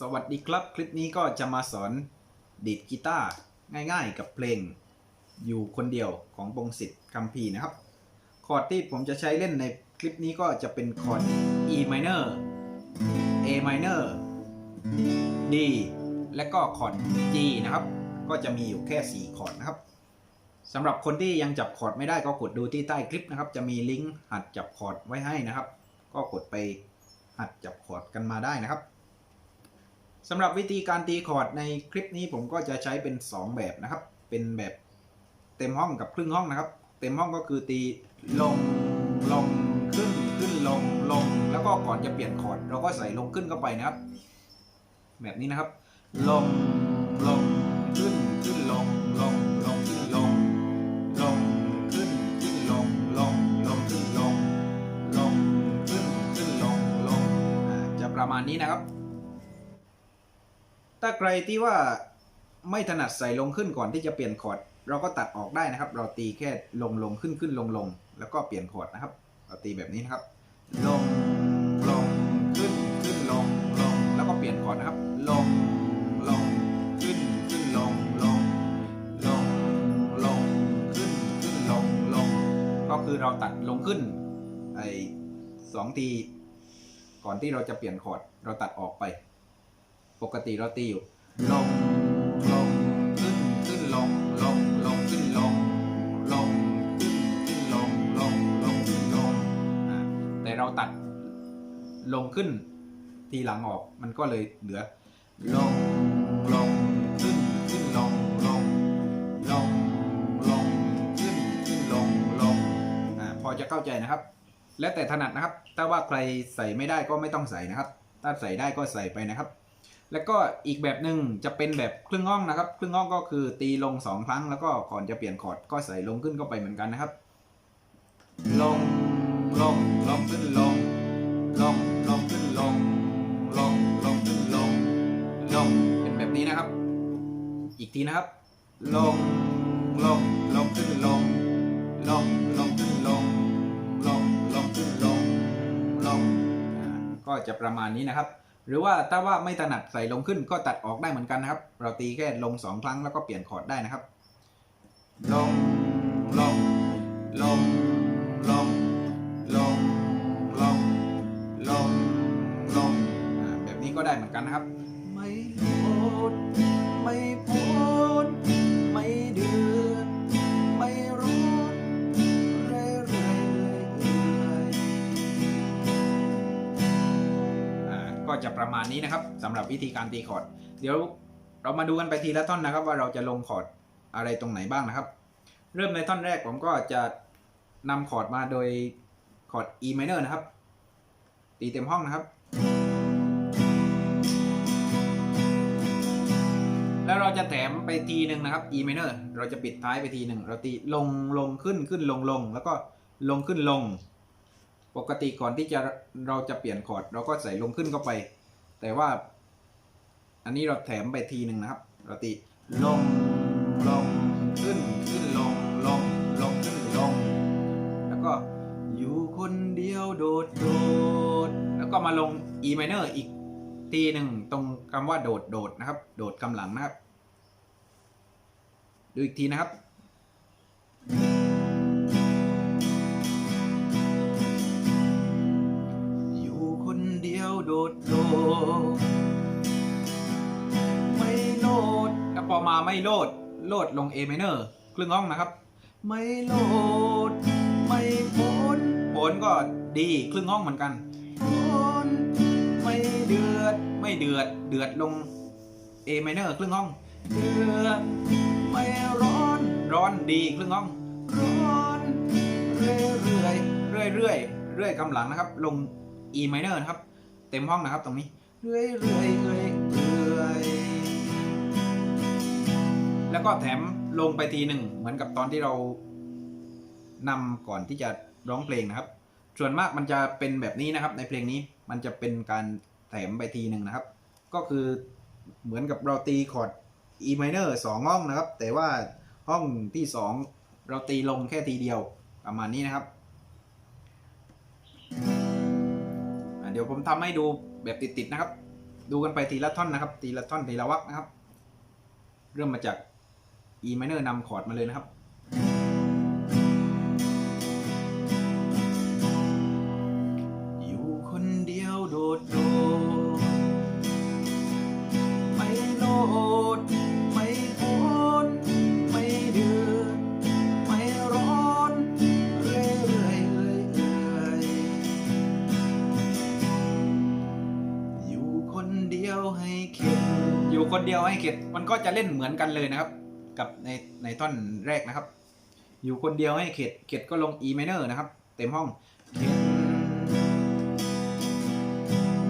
สวัสดีครับ คลิปนี้ก็จะมาสอนดีดกีตาร์ง่ายๆ กับเพลงอยู่คนเดียวของปงศิษฐ์คัมภีนะครับ คอร์ดที่ผมจะใช้เล่นในคลิปนี้ก็จะเป็นคอร์ด E minor A minor D และก็คอร์ด G นะครับ ก็จะมีอยู่แค่ 4 คอร์ดนะครับสำหรับคนที่ยังจับคอร์ดไม่ได้ก็กดดูที่ใต้คลิปนะครับ จะมีลิงก์หัดจับคอร์ดไว้ให้นะครับ ก็กดไปหัดจับคอร์ดกันมาได้นะครับ สำหรับวิธีการตีคอร์ดในคลิปนี้ผมก็จะใช้เป็น 2 แบบนะครับ เป็นแบบเต็มห้องกับครึ่งห้องนะครับ เต็มห้องก็คือตีลงลงขึ้นขึ้นลงลง แล้วก็ก่อนจะเปลี่ยนคอร์ดเราก็ใส่ลงขึ้นเข้าไปนะครับ แบบนี้นะครับ ลงลงขึ้นขึ้นลงลงลงขึ้นลงลงขึ้นขึ้นลงลงลงขึ้นลงลงขึ้นขึ้นลงลงจะประมาณนี้นะครับ ถ้าใครที่ว่าไม่ถนัดใส่ลงขึ้นก่อนที่จะเปลี่ยนคอร์ดเราก็ตัดออกได้นะครับ เราตีแค่ลงลงขึ้นขึ้นลงลงแล้วก็เปลี่ยนคอร์ดนะครับ เราตีแบบนี้นะครับ ลงลงขึ้นขึ้นลงลงแล้วก็เปลี่ยนคอร์ดนะครับ ลงลงขึ้นขึ้นลงลงลงลงขึ้นขึ้นลงลงก็คือเราตัดลงขึ้นไอ้สองทีก่อนที่เราจะเปลี่ยนคอร์ดเราตัดออกไป ปกติเราตีอยู่ลงลงขึ้นขึ้นลงลงลงขึ้นลงลงขึ้นขึ้นลงลงลงขึ้นลงแต่เราตัดลงขึ้นทีหลังออกมันก็เลยเหลือลงลงขึ้นขึ้นลงลงลงลงขึ้นขึ้นลงลงอ่าพอจะเข้าใจนะครับ แล้วแต่ถนัดนะครับ ถ้าว่าใครใส่ไม่ได้ก็ไม่ต้องใส่นะครับ ถ้าใส่ได้ก็ใส่ไปนะครับ แล้วก็อีกแบบหนึ่งจะเป็นแบบครึ่งห้องนะครับ ครึ่งห้องก็คือตีลงสองครั้ง แล้วก็ก่อนจะเปลี่ยนคอร์ดก็ใส่ลงขึ้นเข้าไปเหมือนกันนะครับ ลงลงลงขึ้นลง ลงลงขึ้นลง ลงลงขึ้นลง ลงเป็นแบบนี้นะครับ อีกทีนะครับ ลงลงลงขึ้นลง ลงลงขึ้นลง ลงลงขึ้นลง ลงอ่าก็จะประมาณนี้นะครับ หรือว่าถ้าว่าไม่ถนัดใส่ลงขึ้นก็ตัดออกได้เหมือนกันนะครับ เราตีแค่ลงสองครั้งแล้วก็เปลี่ยนคอร์ดได้นะครับ ลง ลง ลง ลง ลง ลง ลง ลง แบบนี้ก็ได้เหมือนกันนะครับ ประมาณนี้นะครับสำหรับวิธีการตีคอร์ด เดี๋ยวเรามาดูกันไปทีละท่อนนะครับ ว่าเราจะลงคอร์ดอะไรตรงไหนบ้างนะครับ เริ่มในท่อนแรกผมก็จะนำคอร์ดมาโดยคอร์ด E minor นะครับ ตีเต็มห้องนะครับ แล้วเราจะแถมไปทีหนึ่งนะครับ E minor เราจะปิดท้ายไปทีหนึ่งเราตีลงลงขึ้นขึ้นลงลงแล้วก็ลงขึ้นลง ปกติก่อนที่จะเราจะเปลี่ยนคอร์ด เราก็ใส่ลงขึ้นเข้าไป แต่ว่า อันนี้เราแถมไปทีหนึ่งนะครับเราตีลงลงขึ้นขึ้นลงลงลงขึ้นลง แล้วก็อยู่คนเดียวโดดโดด แล้วก็มาลง E minor อีกทีหนึ่งตรงคำว่าโดดโดดนะครับ โดดคำหลังนะครับ ดูอีกทีนะครับ โดดโดดไม่โลดแล้วพอมาไม่โลด โลดลง A minor ครึ่งห้องนะครับ ไม่โลด ไม่พ้นพ้นก็ดีครึ่งห้องเหมือนกันพ้นไม่เดือด ไม่เดือด เดือดลง A minor ครึ่งห้อง เดือด ไม่ร้อน ร้อนดีครึ่งห้อง ร้อนเรื่อยเรื่อยเรื่อยเรื่อยเรื่อยคำลังนะครับ ลง E minor นะครับ เต็มห้องนะครับตรงนี้เรื่อยเรื่อยเรื่อยเรื่อยแล้วก็แถมลงไปทีหนึ่งเหมือนกับตอนที่เรานำก่อนที่จะร้องเพลงนะครับ ส่วนมากมันจะเป็นแบบนี้นะครับ ในเพลงนี้มันจะเป็นการแถมไปทีหนึ่งนะครับ ก็คือเหมือนกับเราตีคอร์ด E minor สองห้องนะครับ แต่ว่าห้องที่สองเราตีลงแค่ทีเดียวประมาณนี้นะครับ ดี๋ยวผมทำให้ดูแบบติดๆนะครับ ดูกันไปทีละท่อนนะครับ ทีละท่อนทีละวักนะครับ เริ่มมาจาก E minor นำคอร์ดมาเลยนะครับ เดียวให้เข็ดมันก็จะเล่นเหมือนกันเลยนะครับ กับในในท่อนแรกนะครับ อยู่คนเดียวให้เข็ดเข็ดก็ลง E minor นะครับ เต็มห้องเข็ด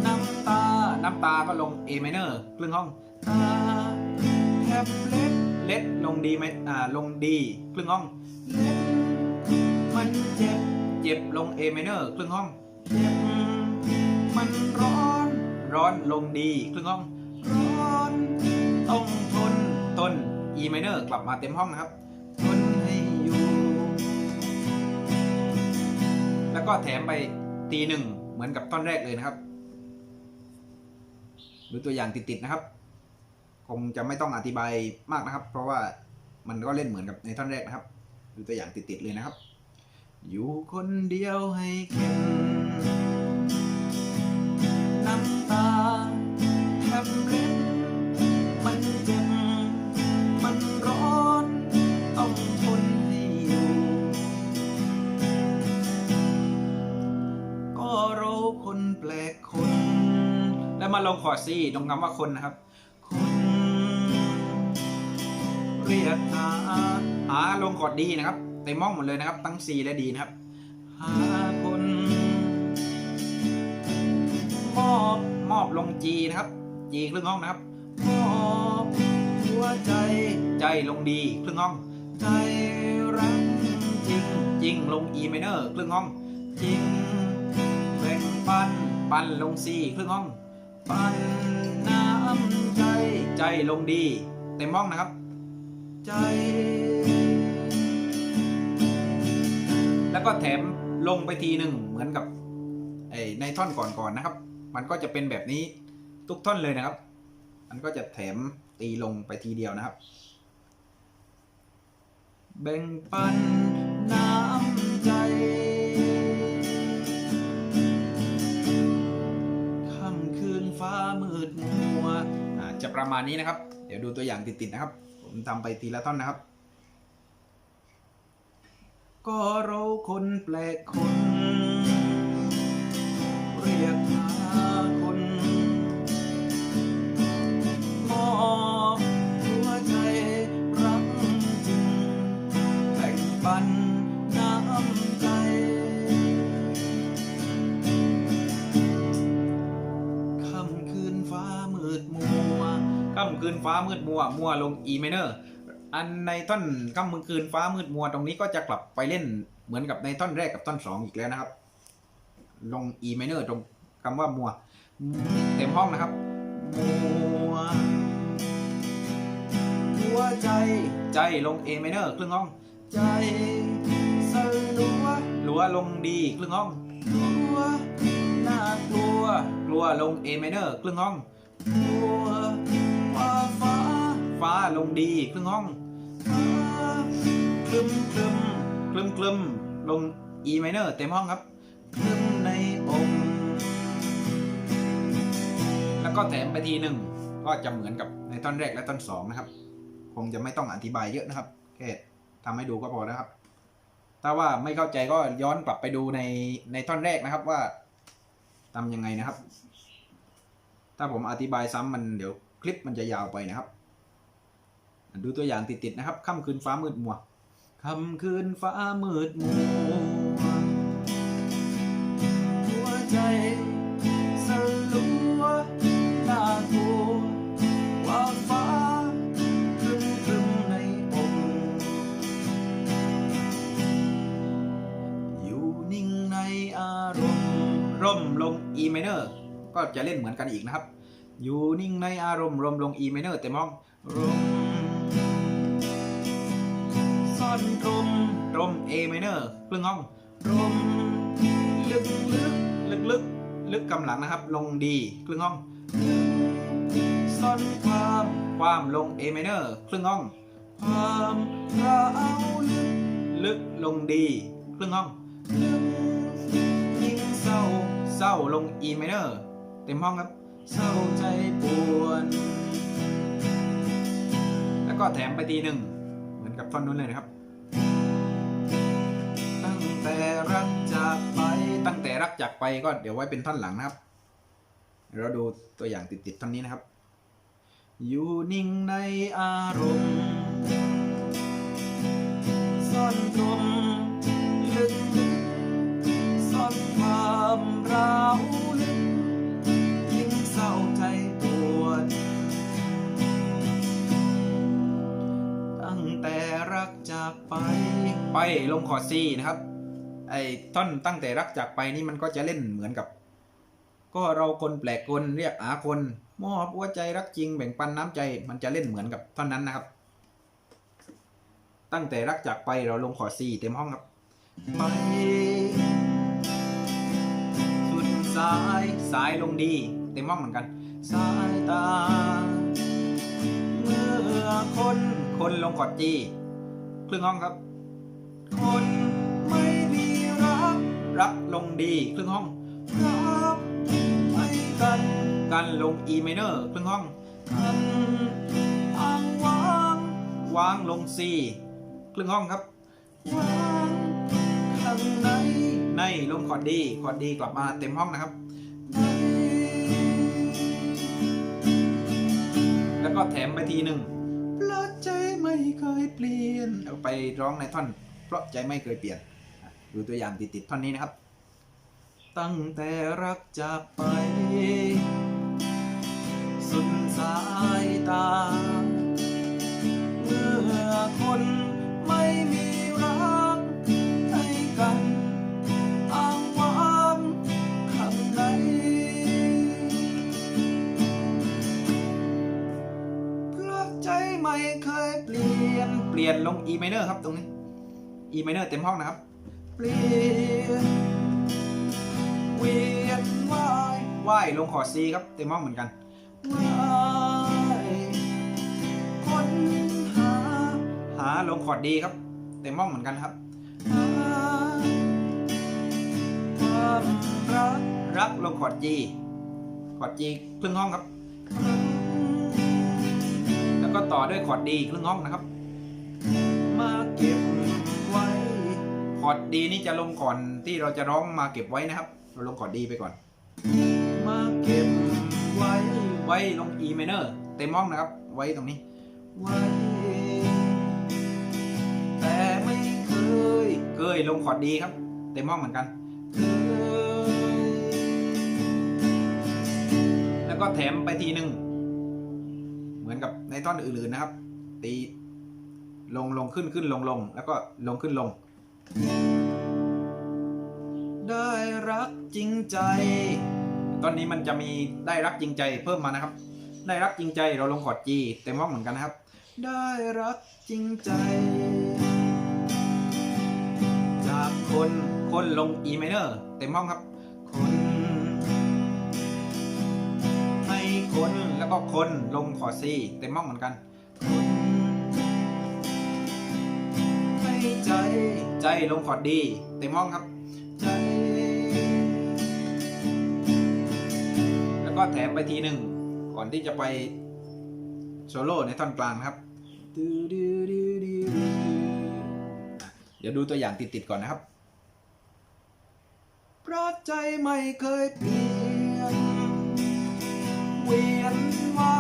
น้ำตา น้ำตาก็ลง A minor ครึ่งห้องตาแทบเล็ดเล็ดลง D ไหมอ่าลง D ครึ่งห้องเล็ดมันเจ็บเจ็บลง A minor ครึ่งห้องเจ็บมันร้อนร้อนลง D ครึ่งห้อง อนต้องทนต้น E minor กลับมาเต็มห้องนะครับ ทนให้อยู่ แล้วก็แถมไปตีหนึ่งเหมือนกับท่อนแรกเลยนะครับ ดูตัวอย่างติด ๆ นะครับ คงจะไม่ต้องอธิบายมากนะครับ เพราะว่ามันก็เล่นเหมือนกับในท่อนแรกนะครับ ดูตัวอย่างติด ๆ เลยนะครับ อยู่คนเดียวให้เข็น ลงคอร์ดซีตรงคำว่าคนนะครับคนเรียกหาหาลงคอร์ดดีนะครับเต็มห้องหมดเลยนะครับทั้ง C และ D นะครับหาคนมอบมอบลง G นะครับ G ครึ่งห้องนะครับมอบหัวใจใจลง D ครึ่งห้อง ใจรักจริงจริงลง E minor ครึ่งห้องจริงแบ่งปันปันลง C ครึ่งห้อง ปันน้ำใจ ใจลงดี เต็มห้องนะครับ ใจ แล้วก็แถมลงไปทีหนึ่งเหมือนกับไอในท่อนก่อนๆนะครับ มันก็จะเป็นแบบนี้ทุกท่อนเลยนะครับ มันก็จะแถมตีลงไปทีเดียวนะครับ แบ่งปัน จะประมาณนี้นะครับ เดี๋ยวดูตัวอย่างติดๆนะครับ ผมทำไปทีละท่อนนะครับ ก็เราคนแปลกคน เรียกหาคนำคืนฟ้ามืดมัว มัวลง E minor อันในท่อนค่ำคืนฟ้ามืดมัวตรงนี้ก็จะกลับไปเล่นเหมือนกับในท่อนแรกกับท่อนสองอีกแล้วนะครับ ลง E minor ตรงคำว่ามัว เต็มห้องนะครับ มัว หัวใจ ใจลง A minor ครึ่งห้อง ใจสลัวลัวลงดีครึ่งห้องลัวน่ากลัว กลัวลง A minor ครึ่งห้อง กลัวว่าฟ้า ฟ้าลงดีครึ่งห้องคลึมคลึมคลึมคลึมลง E minor เต็มห้องครับคลึมในองแล้วก็แถมไปทีหนึ่งก็จะเหมือนกับในท่อนแรกและท่อนสองนะครับ คงจะไม่ต้องอธิบายเยอะนะครับแค่ทำให้ดูก็พอนะครับ ถ้าว่าไม่เข้าใจก็ย้อนกลับไปดูในในท่อนแรกนะครับว่าทำยังไงนะครับ ถ้าผมอธิบายซ้ำมันเดี๋ยวคลิปมันจะยาวไปนะครับ ดูตัวอย่างติดๆนะครับค่ำคืนฟ้ามืดมัวค่ำคืนฟ้ามืดมัวหัวใจสลัวน่ากลัวว่าฟ้าครึมครึมในอกอยู่นิ่งในอารมณ์ร่มลง E minor ก็จะเล่นเหมือนกันอีกนะครับ อยู่นิ่งในอารมณ์ร่มลง E minor เต็มองร่ม อนตรมตรม A minor ครึ่งห้องรมลึกลึกลึกลึกลึกกำหลังนะครับ ลงดีครึ่งห้องลึกอนความความลง A minor ครึ่งห้อง ความเราลึกลึกลง D ครึ่งห้องลึกยิ่งเศร้าเศร้าลง E minor เต็มห้องครับ เศร้าใจปวนแล้วก็แถมไปทีหนึ่งเหมือนกับท่อนนู้นเลยนะครับ รักจากไปตั้งแต่รักจากไปก็เดี๋ยวไว้เป็นท่อนหลังนะครับ เราดูตัวอย่างติดๆท่อนนี้นะครับ อยู่นิ่งในอารมณ์ซ่อนตรงลึกซ่อนความร้าวลึกยิ่งเศร้าใจปวด ตั้งแต่รักจากไปไปลงคอร์ดซีนะครับ ไอ้ท่อนตั้งแต่รักจากไปนี่มันก็จะเล่นเหมือนกับ ก็เราคนแปลกคนเรียกหาคนมอบหัวใจรักจริงแบ่งปันน้ำใจ มันจะเล่นเหมือนกับท่อนนั้นนะครับ ตั้งแต่รักจากไปเราลงคอซีเต็มห้องครับไปสุดสายสายลงดี เต็มห้องเหมือนกัน สายตา เมื่อคนคนลงคอดจีครึ่งห้องครับ คน รักลงดีครึ่งห้องรักไม่กันกันลง E minor ครึ่งห้องกันอ้างวางวางลง C ครึ่งห้องครับวางข้างในในลงคอร์ดดีคอร์ดดีกลับมาเต็มห้องนะครับ แล้วก็แถมไปทีหนึ่งเพราะใจไม่เคยเปลี่ยนเอาไปร้องในท่อน เพราะใจไม่เคยเปลี่ยน ดูตัวอย่างติดๆท่อนนี้นะครับ ตั้งแต่รักจากไป สุดสายตา เมื่อคนไม่มีรักให้กันอ้างว้างข้างในเพราะใจไม่เคยเปลี่ยนเปลี่ยนลง E minor ครับตรงนี้ E minor เต็มห้องนะครับ เปลี่ยนเวียนว่ายว่ายลงคอร์ด C ครับเต็มห้องเหมือนกันว่ายค้นหาหาลงคอร์ดดีครับ เต็มห้องเหมือนกันครับรักรักลงคอร์ด G คอร์ด G ครึ่งห้องครับ แล้วก็ต่อด้วยคอร์ด D ครึ่งห้องนะครับ อร์ด D นี่จะลงก่อนที่เราจะร้องมาเก็บไว้นะครับ เราลงคอร์ด D ไปก่อน มาเก็บไว้ ไว้ลง E minor เต็มห้องนะครับ ไว้ตรงนี้ ไว้ แต่ไม่เคย เคยลงคอร์ดดีครับ เต็มห้องเหมือนกันเคยแล้วก็แถมไปทีหนึ่ง เหมือนกับในท่อนอื่นๆนะครับ ตีลงลงขึ้นขึ้นลงลงแล้วก็ลงขึ้นลง ได้รักจริงใจ ตอนนี้มันจะมีได้รักจริงใจเพิ่มมานะครับ ได้รักจริงใจเราลงคอร์ด G เต็มห้องเหมือนกันนะครับ ได้รักจริงใจ จากคนคนลง E minor เต็มห้องครับ คนให้คนแล้วก็คนลงคอร์ด C เต็มห้องเหมือนกัน ให้ใจ ใจลงคอร์ด D เต็มห้องครับ ใจ แล้วก็แถมไปทีหนึ่ง ก่อนที่จะไปโซโล่ในท่อนกลางครับเดี๋ยวดูตัวอย่างติดๆก่อนนะครับ เพราะใจไม่เคยเปลี่ยน เวียนว่า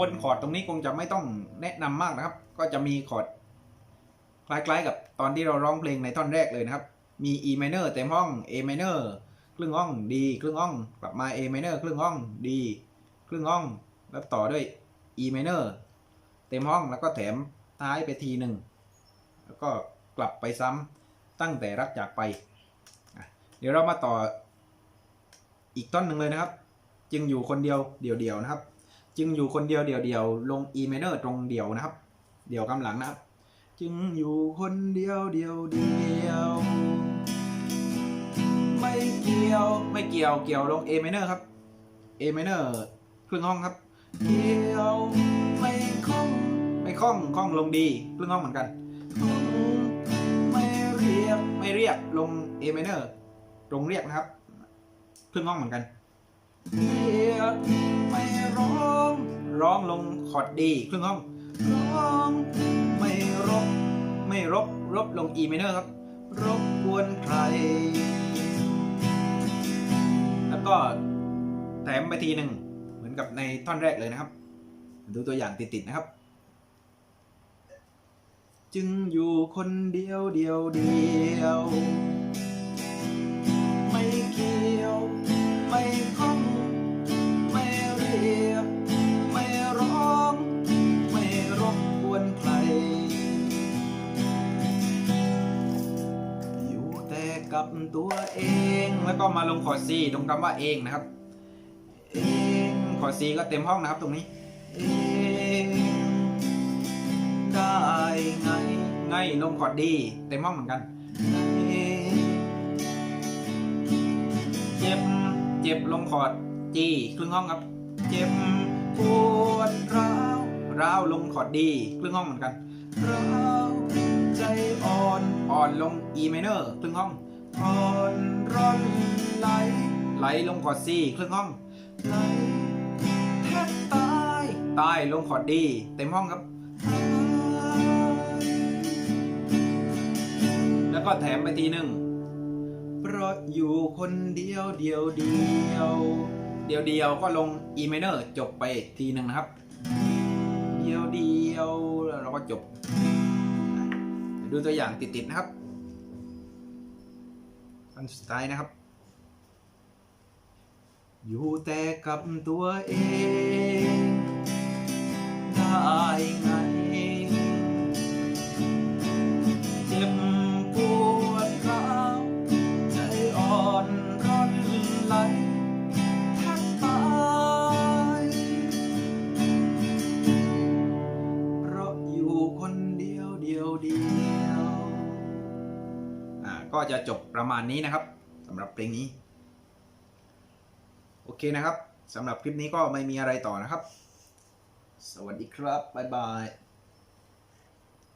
วนคอร์ดตรงนี้คงจะไม่ต้องแนะนำมากนะครับ ก็จะมีคอร์ดคล้ายๆ กับตอนที่เราร้องเพลงในท่อนแรกเลยนะครับ มี E minor เต็มห้อง A minor ครึ่งห้อง D ครึ่งห้อง กลับมา A minor ครึ่งห้อง D ครึ่งห้อง แล้วต่อด้วย E minor เต็มห้องแล้วก็แถมท้ายไปทีหนึ่งแล้วก็กลับไปซ้ำตั้งแต่รักจากไป เดี๋ยวเรามาต่ออีกต้นหนึ่งเลยนะครับ จึงอยู่คนเดียวเดี่ยวๆนะครับ จึงอยู่คนเดียวเดี่ยวลง E minor ตรงเดี่ยวนะครับ เดี่ยวกำหลังนะครับ จึงอยู่คนเดียวเดียวเดียว ไม่เกี่ยวไม่เกี่ยวเกี่ยวลง A minor ครับ A minor ครึ่งห้องครับ เกี่ยวไม่คล้องไม่คล้องคล้องลงดีครึ่งห้องเหมือนกัน ไม่เรียกไม่เรียกลง A minor ตรงเรียกนะครับ ครึ่งห้องเหมือนกัน เรียกไม่ร้อง ร้องลงคอร์ดดีครึ่งห้องร้องไม่รบ ไม่รบรบลง E minor ครับ รบกวนใคร แล้วก็แถมไปทีหนึ่งเหมือนกับในท่อนแรกเลยนะครับ ดูตัวอย่างติด ๆ นะครับ จึงอยู่คนเดียวเดียวเดียว กับตัวเอง แล้วก็มาลงคอร์ดซีตรงคำว่าเองนะครับ เองคอร์ดซีก็เต็มห้องนะครับตรงนี้ เองได้ไงไงลงคอร์ดดีเต็มห้องเหมือนกันเจ็บเจ็บลงคอร์ดจีครึ่งห้องครับ เจ็บปวดร้าวร้าวลงคอร์ดดีครึ่งห้องเหมือนกันร้าวใจอ่อนอ่อนลง E minor ครึ่งห้อง อ่อนร้อนไหลไหลลงคอร์ด C ครึ่งห้องไหลแทบตายตายลงคอร์ด D เต็มห้องครับตายแล้วก็แถมไปทีหนึ่งเพราะอยู่คนเดียวเดียวเดียว เดียวเดียวก็ลง E minor จบไปทีหนึ่งนะครับ เดียวเดียวแล้วเราก็จบ ดูตัวอย่างติดๆนะครับ อันสุดท้ายนะครับ อยู่แต่กับตัวเอง ได้ไงเจ็บปวดร้าวใจอ่อนร้อนไหลแทบตายเพราะอยู่คนเดียวเดียวเดียว อ่า ก็จะจบ ประมาณนี้นะครับสำหรับเพลงนี้ โอเคนะครับสำหรับคลิปนี้ก็ไม่มีอะไรต่อนะครับ สวัสดีครับ บ๊ายบาย